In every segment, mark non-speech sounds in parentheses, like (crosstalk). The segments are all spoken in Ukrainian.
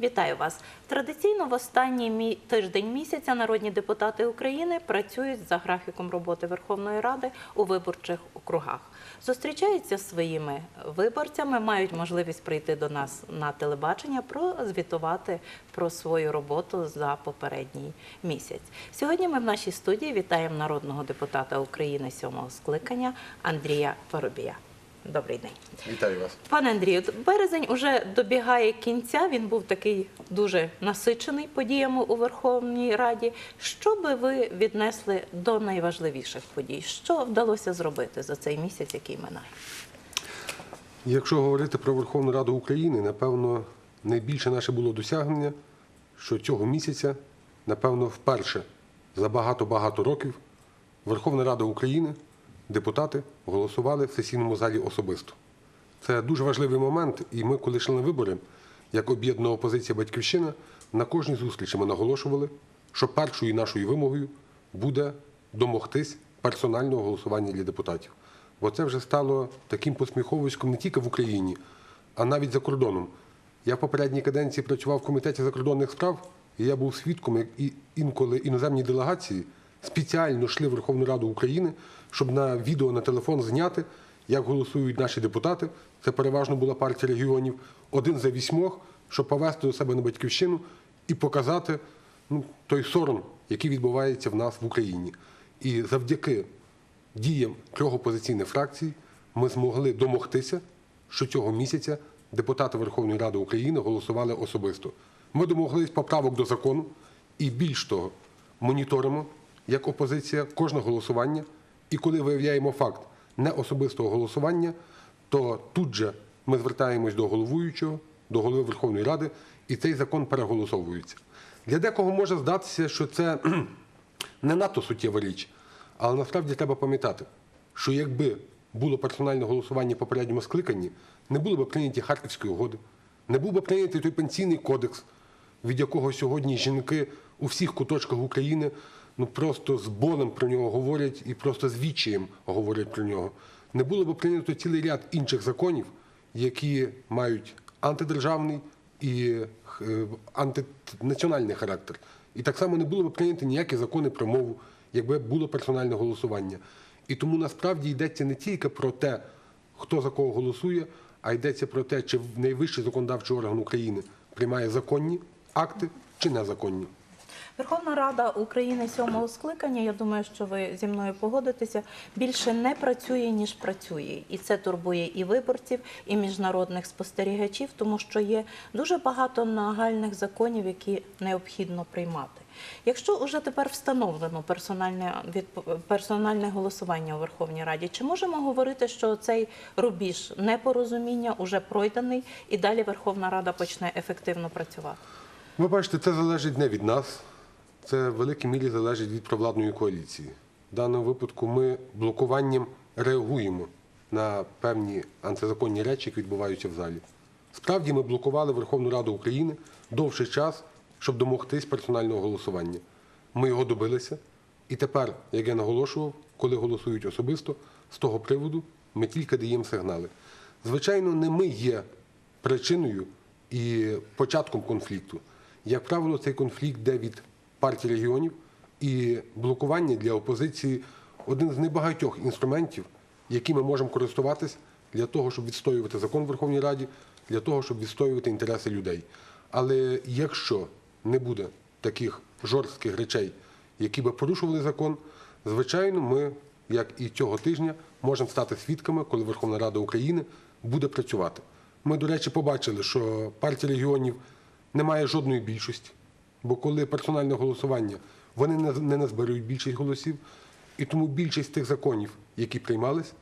Вітаю вас! Традиційно в останній тиждень місяця народні депутати України працюють за графіком роботи Верховної Ради у виборчих округах. Зустрічаються своїми виборцями, мають можливість прийти до нас на телебачення, прозвітувати про свою роботу за попередній місяць. Сьогодні ми в нашій студії вітаємо народного депутата України сьомого скликання Андрія Парубія. Добрий день. Вітаю вас. Пане Андрію, березень уже добігає кінця. Він був такий дуже насичений подіями у Верховній Раді. Що би ви віднесли до найважливіших подій? Що вдалося зробити за цей місяць, який минає? Якщо говорити про Верховну Раду України, напевно, найбільше наше було досягнення, що цього місяця, напевно, вперше за багато-багато років Верховна Рада України, депутати голосували в сесійному залі особисто. Це дуже важливий момент, і ми, коли йшли на вибори, як об'єднана опозиція Батьківщина, на кожній зустрічі ми наголошували, що першою нашою вимогою буде домогтись персонального голосування для депутатів. Бо це вже стало таким посміховиськом не тільки в Україні, а навіть за кордоном. Я в попередній каденції працював в комітеті закордонних справ, і я був свідком, як і інколи іноземні делегації спеціально йшли в Верховну Раду України, щоб на відео на телефон зняти, як голосують наші депутати. Це переважно була партія регіонів, один за вісьмох, щоб повести до себе на батьківщину і показати ну, той сором, який відбувається в нас в Україні. І завдяки діям трьох опозиційних фракцій ми змогли домогтися, що цього місяця депутати Верховної Ради України голосували особисто. Ми домоглись поправок до закону і більш того, моніторимо як опозиція кожне голосування. І коли виявляємо факт неособистого голосування, то тут же ми звертаємось до головуючого, до голови Верховної Ради, і цей закон переголосовується. Для декого може здатися, що це (clears throat) не надто суттєва річ, але насправді треба пам'ятати, що якби було персональне голосування в попередньому скликанні, не були б прийняті Харківські угоди, не був би прийнятий той пенсійний кодекс, від якого сьогодні жінки у всіх куточках України ну просто з болем про нього говорять і просто з відчаєм говорять про нього. Не було б прийнято цілий ряд інших законів, які мають антидержавний і е, антинаціональний характер. І так само не було б прийнято ніякі закони про мову, якби було персональне голосування. І тому насправді йдеться не тільки про те, хто за кого голосує, а йдеться про те, чи найвищий законодавчий орган України приймає законні акти чи незаконні. Верховна Рада України сьомого скликання, я думаю, що ви зі мною погодитеся, більше не працює, ніж працює. І це турбує і виборців, і міжнародних спостерігачів, тому що є дуже багато нагальних законів, які необхідно приймати. Якщо вже тепер встановлено персональне, персональне голосування у Верховній Раді, чи можемо говорити, що цей рубіж непорозуміння вже пройдений і далі Верховна Рада почне ефективно працювати? Ви бачите, це залежить не від нас, це в великій мірі залежить від провладної коаліції. В даному випадку ми блокуванням реагуємо на певні антизаконні речі, які відбуваються в залі. Справді ми блокували Верховну Раду України довший час, щоб домогтись персонального голосування. Ми його добилися. І тепер, як я наголошував, коли голосують особисто, з того приводу ми тільки даємо сигнали. Звичайно, не ми є причиною і початком конфлікту. Як правило, цей конфлікт йде від партії регіонів, і блокування для опозиції один з небагатьох інструментів, які ми можемо користуватись для того, щоб відстоювати закон в Верховній Раді, для того, щоб відстоювати інтереси людей. Але якщо не буде таких жорстких речей, які би порушували закон, звичайно, ми, як і цього тижня, можемо стати свідками, коли Верховна Рада України буде працювати. Ми, до речі, побачили, що партія регіонів не має жодної більшості, бо коли персональне голосування, вони не- назберуть більшість голосів, і тому більшість тих законів, які приймались,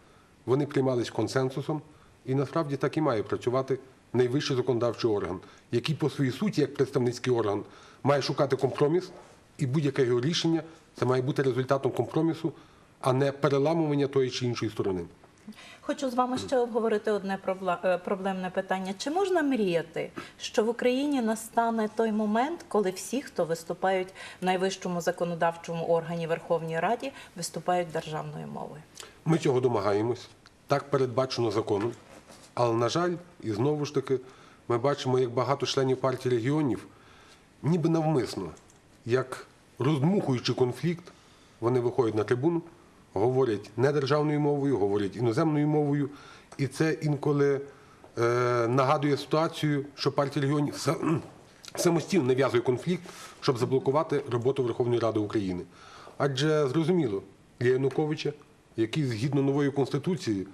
вони приймались консенсусом, і насправді так і має працювати найвищий законодавчий орган, який по своїй суті, як представницький орган, має шукати компроміс, і будь-яке його рішення це має бути результатом компромісу, а не переламування тої чи іншої сторони. Хочу з вами ще обговорити одне е, проблемне питання. Чи можна мріяти, що в Україні настане той момент, коли всі, хто виступають в найвищому законодавчому органі Верховній Раді, виступають державною мовою? Ми цього домагаємось. Так передбачено законом. Але, на жаль, і знову ж таки, ми бачимо, як багато членів партії регіонів, ніби навмисно, як роздмухуючи конфлікт, вони виходять на трибуну, говорять не державною мовою, говорять іноземною мовою. І це інколи е, нагадує ситуацію, що партія регіонів (clears throat) самостійно нав'язує конфлікт, щоб заблокувати роботу Верховної Ради України. Адже зрозуміло, для Януковича, який згідно нової конституції,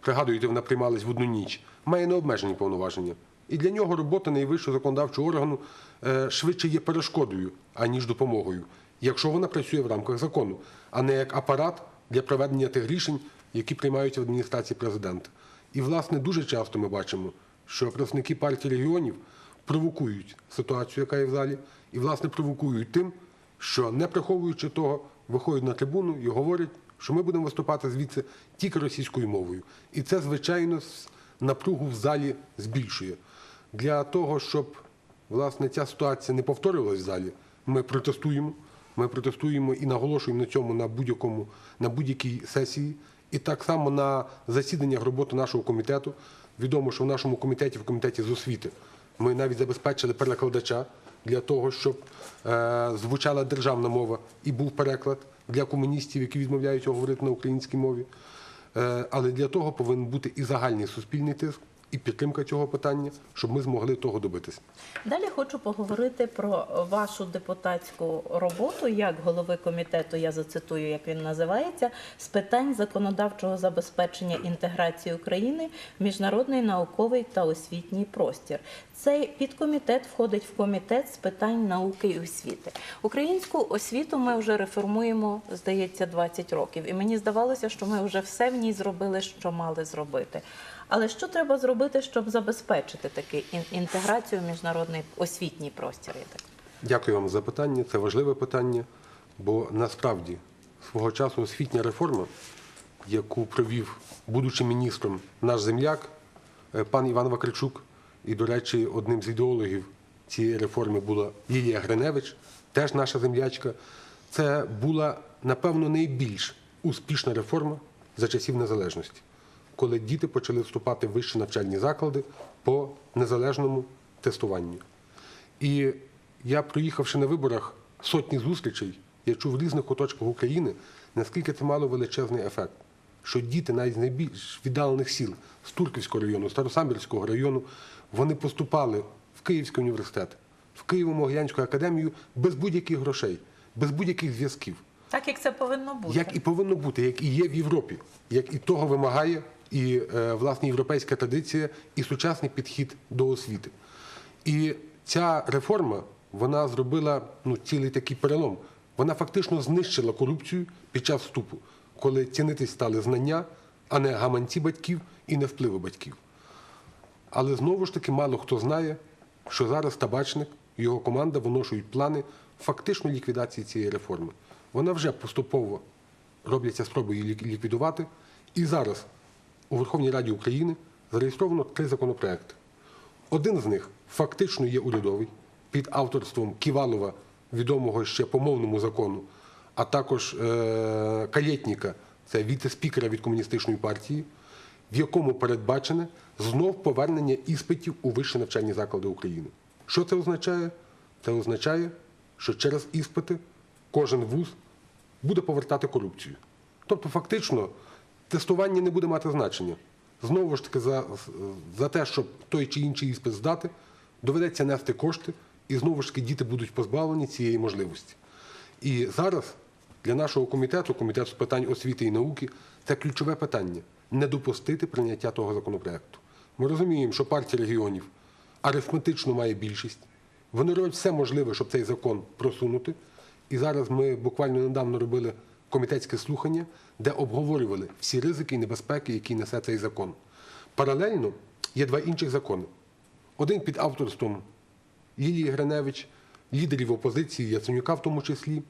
пригадуєте, вона приймалась в одну ніч, має необмежені повноваження. І для нього робота найвищого законодавчого органу е, швидше є перешкодою, аніж допомогою, якщо вона працює в рамках закону, а не як апарат для проведення тих рішень, які приймаються в адміністрації президента. І, власне, дуже часто ми бачимо, що представники партії регіонів провокують ситуацію, яка є в залі, і, власне, провокують тим, що, не приховуючи того, виходять на трибуну і говорять, що ми будемо виступати звідси тільки російською мовою. І це, звичайно, напругу в залі збільшує. Для того, щоб власне ця ситуація не повторювалась в залі, ми протестуємо. Ми протестуємо і наголошуємо на цьому на будь-якому на будь-якій сесії. І так само на засіданнях роботи нашого комітету. Відомо, що в нашому комітеті, в комітеті з освіти, ми навіть забезпечили перекладача для того, щоб е, звучала державна мова і був переклад для комуністів, які відмовляються говорити на українській мові. Е, але для того повинен бути і загальний суспільний тиск, і підтримка цього питання, щоб ми змогли того добитися. Далі хочу поговорити про вашу депутатську роботу як голови комітету. Я зацитую, як він називається, з питань законодавчого забезпечення інтеграції України в міжнародний науковий та освітній простір. Цей підкомітет входить в комітет з питань науки і освіти. Українську освіту ми вже реформуємо, здається, 20 років. І мені здавалося, що ми вже все в ній зробили, що мали зробити. Але що треба зробити, щоб забезпечити таку інтеграцію в міжнародний освітній простір? Дякую вам за питання. Це важливе питання, бо насправді свого часу освітня реформа, яку провів, будучи міністром, наш земляк, е, пан Іван Вакарчук, і, до речі, одним з ідеологів цієї реформи була Лілія Гриневич, теж наша землячка. Це була, напевно, найбільш успішна реформа за часів незалежності, коли діти почали вступати в вищі навчальні заклади по незалежному тестуванню. І я, проїхавши на виборах сотні зустрічей, я чув в різних куточках України, наскільки це мало величезний ефект. Що діти навіть з найбільш віддалених сіл з Турківського району, Старосамбірського району, вони поступали в Київський університет, в Києво-Могилянську академію без будь-яких грошей, без будь-яких зв'язків. Так як це повинно бути. Як і повинно бути, як і є в Європі, як і того вимагає і е, власне європейська традиція, і сучасний підхід до освіти. І ця реформа вона зробила ну, цілий такий перелом. Вона фактично знищила корупцію під час вступу, коли цінитись стали знання, а не гаманці батьків і не впливи батьків. Але знову ж таки мало хто знає, що зараз табачник його команда виношують плани фактично ліквідації цієї реформи. Вона вже поступово робляться спроби її ліквідувати. І зараз у Верховній Раді України зареєстровано три законопроекти. Один з них фактично є урядовий під авторством Ківалова, відомого ще по мовному закону, а також е- Калєтніка, це віце-спікера від комуністичної партії, в якому передбачене знов повернення іспитів у вищі навчальні заклади України. Що це означає? Це означає, що через іспити кожен вуз буде повертати корупцію. Тобто, фактично, тестування не буде мати значення. Знову ж таки, за, за те, щоб той чи інший іспит здати, доведеться нести кошти, і знову ж таки діти будуть позбавлені цієї можливості. І зараз для нашого комітету, комітету з питань освіти і науки, це ключове питання не допустити прийняття того законопроекту. Ми розуміємо, що партія регіонів арифметично має більшість. Вони роблять все можливе, щоб цей закон просунути. І зараз ми буквально недавно робили комітетське слухання, де обговорювали всі ризики і небезпеки, які несе цей закон. Паралельно є два інших закони. Один під авторством Лілії Гриневич, лідерів опозиції Яценюка в тому числі.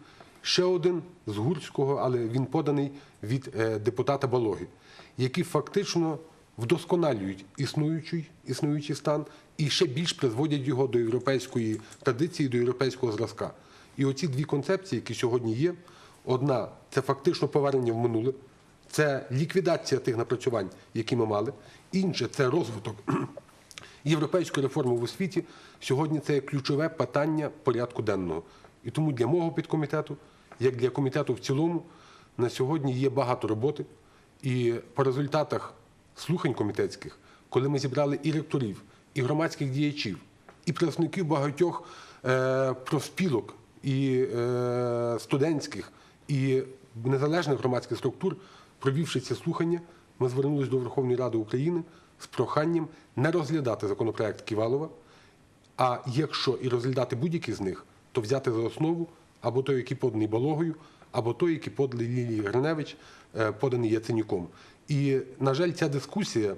Ще один з Гурського, але він поданий від е, депутата Балоги, які фактично вдосконалюють існуючий, існуючий стан і ще більш призводять його до європейської традиції, до європейського зразка. І оці дві концепції, які сьогодні є, одна це фактично повернення в минуле, це ліквідація тих напрацювань, які ми мали. Інше це розвиток (clears throat) європейської реформи в освіті сьогодні це ключове питання порядку денного. І тому для мого підкомітету, як для комітету в цілому, на сьогодні є багато роботи. І по результатах слухань комітетських, коли ми зібрали і ректорів, і громадських діячів, і представників багатьох е, профспілок, і е, студентських, і незалежних громадських структур, провівши ці слухання, ми звернулися до Верховної Ради України з проханням не розглядати законопроект Ківалова, а якщо і розглядати будь-який з них, то взяти за основу або той, який поданий Балогою, або той, який поданий Лілії Гриневич, е, поданий Яценюком. І, на жаль, ця дискусія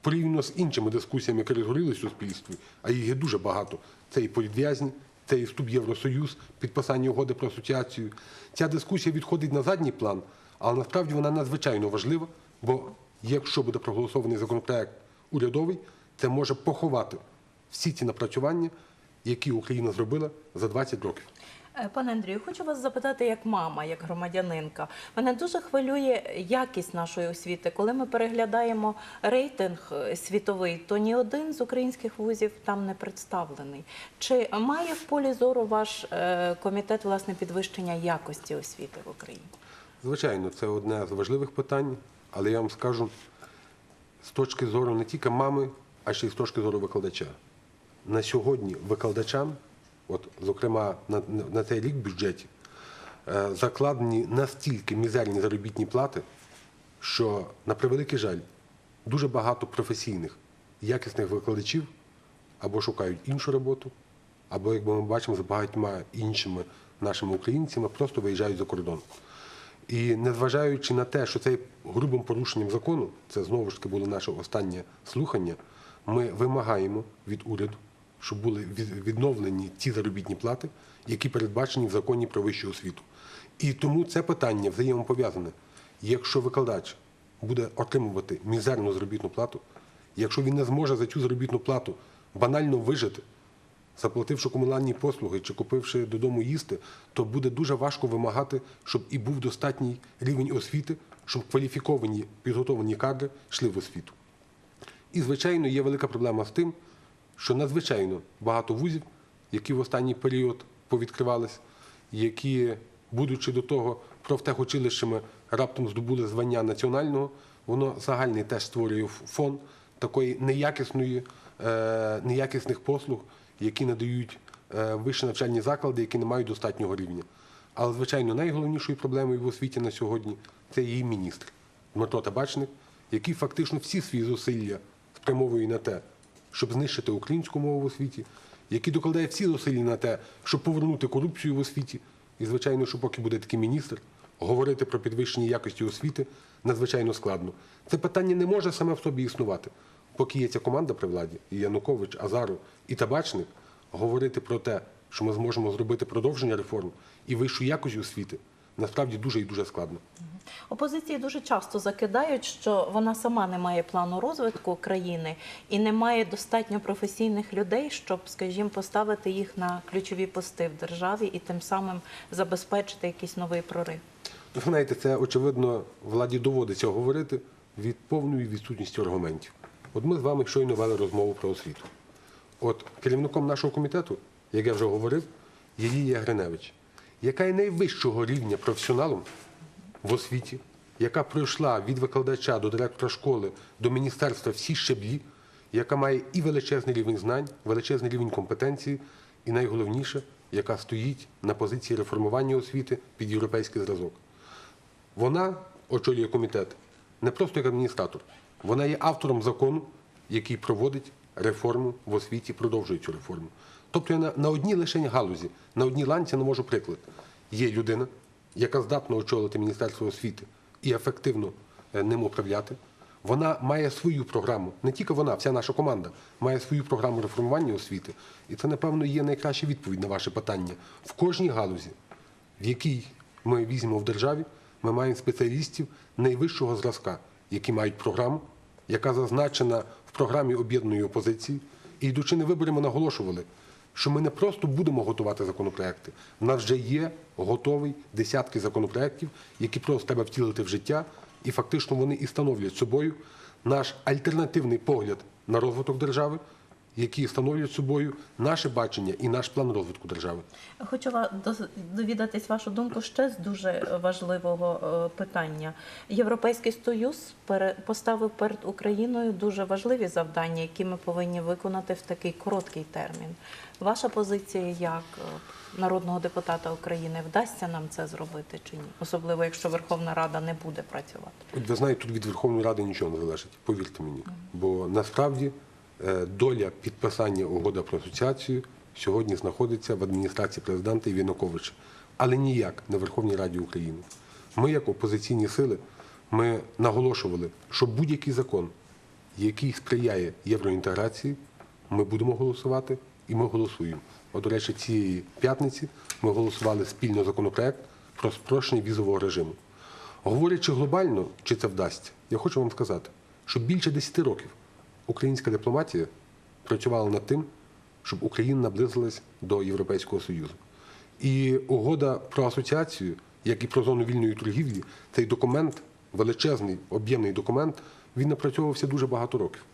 порівняно з іншими дискусіями, які розгоріли в суспільстві, а їх є дуже багато. Це і політв'язні, це і вступ Євросоюз, підписання угоди про асоціацію. Ця дискусія відходить на задній план, але насправді вона надзвичайно важлива, бо якщо буде проголосований законопроект урядовий, це може поховати всі ці напрацювання, які Україна зробила за 20 років. Е, Пане Андрію, хочу вас запитати як мама, як громадянинка. Мене дуже хвилює якість нашої освіти. Коли ми переглядаємо рейтинг е, світовий, то ні один з українських вузів там не представлений. Чи має в полі зору ваш е, комітет власне підвищення якості освіти в Україні? Звичайно, це одне з важливих питань, але я вам скажу з точки зору не тільки мами, а ще й з точки зору викладача. На сьогодні викладачам, от, зокрема, на, на цей рік в бюджеті, е, закладені настільки мізерні заробітні плати, що, на превеликий жаль, дуже багато професійних, якісних викладачів або шукають іншу роботу, або, як ми бачимо, з багатьма іншими нашими українцями просто виїжджають за кордон. І незважаючи на те, що це грубим порушенням закону, це знову ж таки було наше останнє слухання, ми вимагаємо від уряду, щоб були відновлені ті заробітні плати, які передбачені в законі про вищу освіту. І тому це питання взаємопов'язане. Якщо викладач буде отримувати мізерну заробітну плату, якщо він не зможе за цю заробітну плату банально вижити, заплативши комунальні послуги чи купивши додому їсти, то буде дуже важко вимагати, щоб і був достатній рівень освіти, щоб кваліфіковані підготовлені кадри йшли в освіту. І, звичайно, є велика проблема з тим, що надзвичайно багато вузів, які в останній період повідкривались, які, будучи до того профтехучилищами, раптом здобули звання національного, воно загальний теж створює фон такої неякісної, е, неякісних послуг, які надають е, вищі навчальні заклади, які не мають достатнього рівня. Але, звичайно, найголовнішою проблемою в освіті на сьогодні це її міністр Дмитро Табачник, який фактично всі свої зусилля спрямовує на те, щоб знищити українську мову в освіті, який докладає всі зусилля на те, щоб повернути корупцію в освіті. І, звичайно, що поки буде такий міністр, говорити про підвищення якості освіти надзвичайно складно. Це питання не може саме в собі існувати. Поки є ця команда при владі, і Янукович, Азаров і Табачник, говорити про те, що ми зможемо зробити продовження реформ і вищу якість освіти, насправді дуже і дуже складно. Опозиції дуже часто закидають, що вона сама не має плану розвитку країни і не має достатньо професійних людей, щоб, скажімо, поставити їх на ключові пости в державі і тим самим забезпечити якийсь новий прорив. Ви знаєте, це очевидно владі доводиться говорити від повної відсутності аргументів. От ми з вами щойно вели розмову про освіту. От керівником нашого комітету, як я вже говорив, є Лілія Гриневич, яка є найвищого рівня професіоналом в освіті, яка пройшла від викладача до директора школи до міністерства всі щеблі, яка має і величезний рівень знань, величезний рівень компетенції, і найголовніше, яка стоїть на позиції реформування освіти під європейський зразок. Вона очолює комітет не просто як адміністратор, вона є автором закону, який проводить реформу в освіті, продовжує цю реформу. Тобто я на, на одній лише галузі, на одній ланці не можу приклад. Є людина, яка здатна очолити Міністерство освіти і ефективно е, ним управляти. Вона має свою програму, не тільки вона, вся наша команда має свою програму реформування освіти. І це, напевно, є найкраща відповідь на ваше питання. В кожній галузі, в якій ми візьмемо в державі, ми маємо спеціалістів найвищого зразка, які мають програму, яка зазначена в програмі об'єднаної опозиції. І йдучи на вибори, ми наголошували, що ми не просто будемо готувати законопроекти. У нас вже є готовий десятки законопроєктів, які просто треба втілити в життя, і фактично вони і становлять собою наш альтернативний погляд на розвиток держави які становлять собою наше бачення і наш план розвитку держави. Хочу довідатись вашу думку ще з дуже важливого е, питання. Європейський Союз поставив перед Україною дуже важливі завдання, які ми повинні виконати в такий короткий термін. Ваша позиція як е, народного депутата України вдасться нам це зробити чи ні? Особливо якщо Верховна Рада не буде працювати. От ви знаєте, тут від Верховної Ради нічого не залежить, повірте мені. Бо насправді доля підписання угоди про асоціацію сьогодні знаходиться в адміністрації президента і але ніяк в Верховній Раді України. Ми, як опозиційні сили, ми наголошували, що будь-який закон, який сприяє євроінтеграції, ми будемо голосувати і ми голосуємо. От, до речі, цієї п'ятниці ми голосували спільно законопроект про спрощення візового режиму. Говорячи глобально, чи це вдасться, я хочу вам сказати, що більше 10 років українська дипломатія працювала над тим, щоб Україна наблизилась до Європейського Союзу. І угода про асоціацію, як і про зону вільної торгівлі, цей документ, величезний, об'ємний документ, він напрацьовувався дуже багато років.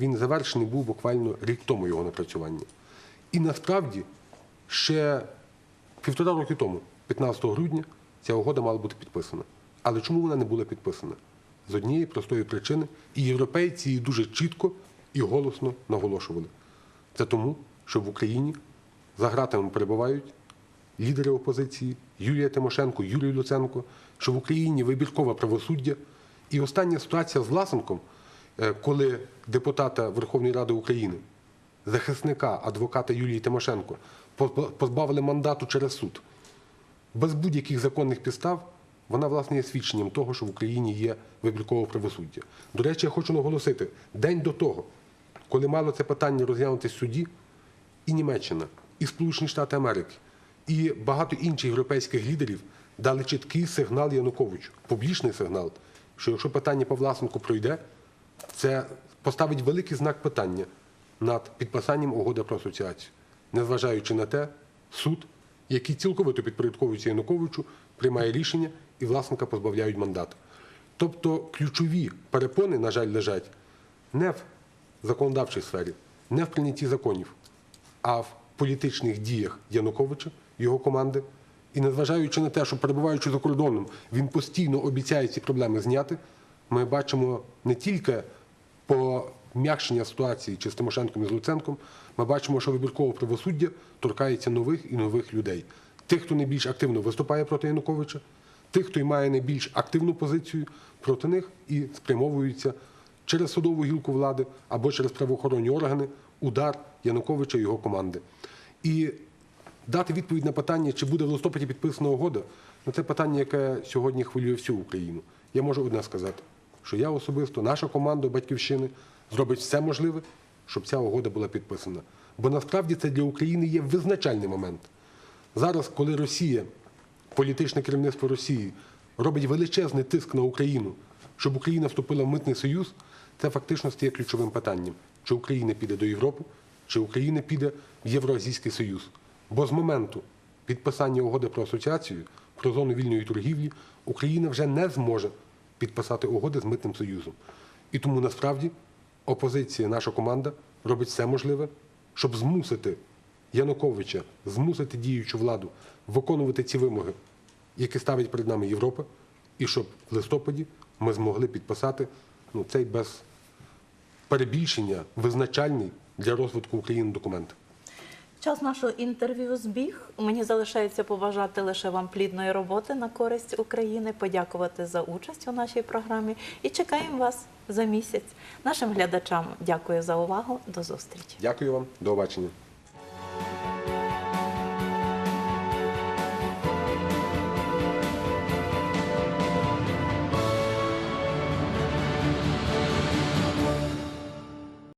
Він завершений був буквально рік тому його напрацювання. І насправді ще півтора роки тому, 15 грудня, ця угода мала бути підписана. Але чому вона не була підписана? З однієї простої причини, і європейці її дуже чітко і голосно наголошували. Це тому, що в Україні за ґратами перебувають лідери опозиції Юлія Тимошенко, Юрій Луценко, що в Україні вибіркове правосуддя. І остання ситуація з Власенком, е, коли депутата Верховної Ради України, захисника, адвоката Юлії Тимошенко, позба- позбавили мандату через суд без будь-яких законних підстав, вона власне є свідченням того, що в Україні є вибіркове правосуддя. До речі, я хочу наголосити, день до того, коли мало це питання розглянути в суді, і Німеччина, і Сполучені Штати Америки, і багато інших європейських лідерів дали чіткий сигнал Януковичу, публічний сигнал, що якщо питання по Власенку пройде, це поставить великий знак питання над підписанням угоди про асоціацію, незважаючи на те, суд, який цілковито підпорядковується Януковичу, приймає рішення і власника позбавляють мандату. Тобто ключові перепони, на жаль, лежать не в законодавчій сфері, не в прийнятті законів, а в політичних діях Януковича, його команди. І незважаючи на те, що перебуваючи за кордоном, він постійно обіцяє ці проблеми зняти, ми бачимо не тільки пом'якшення ситуації чи з Тимошенком і з Луценком, ми бачимо, що вибіркове правосуддя торкається нових і нових людей. Тих, хто найбільш активно виступає проти Януковича, тих, хто має найбільш активну позицію проти них і спрямовуються через судову гілку влади або через правоохоронні органи удар Януковича і його команди. І дати відповідь на питання, чи буде в листопаді підписана угода, ну це питання, яке сьогодні хвилює всю Україну. Я можу одне сказати, що я особисто, наша команда Батьківщини зробить все можливе, щоб ця угода була підписана. Бо насправді це для України є визначальний момент. Зараз, коли Росія, політичне керівництво Росії, робить величезний тиск на Україну, щоб Україна вступила в митний союз, це фактично стає ключовим питанням: чи Україна піде до Європи, чи Україна піде в Євроазійський Союз. Бо з моменту підписання угоди про асоціацію, про зону вільної торгівлі, Україна вже не зможе підписати угоди з митним союзом. І тому насправді опозиція, наша команда робить все можливе, щоб змусити Януковича, змусити діючу владу виконувати ці вимоги, які ставить перед нами Європа, і щоб в листопаді ми змогли підписати ну, цей без перебільшення визначальний для розвитку України документ. Час нашого інтерв'ю збіг. Мені залишається побажати лише вам плідної роботи на користь України, подякувати за участь у нашій програмі і чекаємо вас за місяць. Нашим глядачам дякую за увагу. До зустрічі. Дякую вам, до побачення.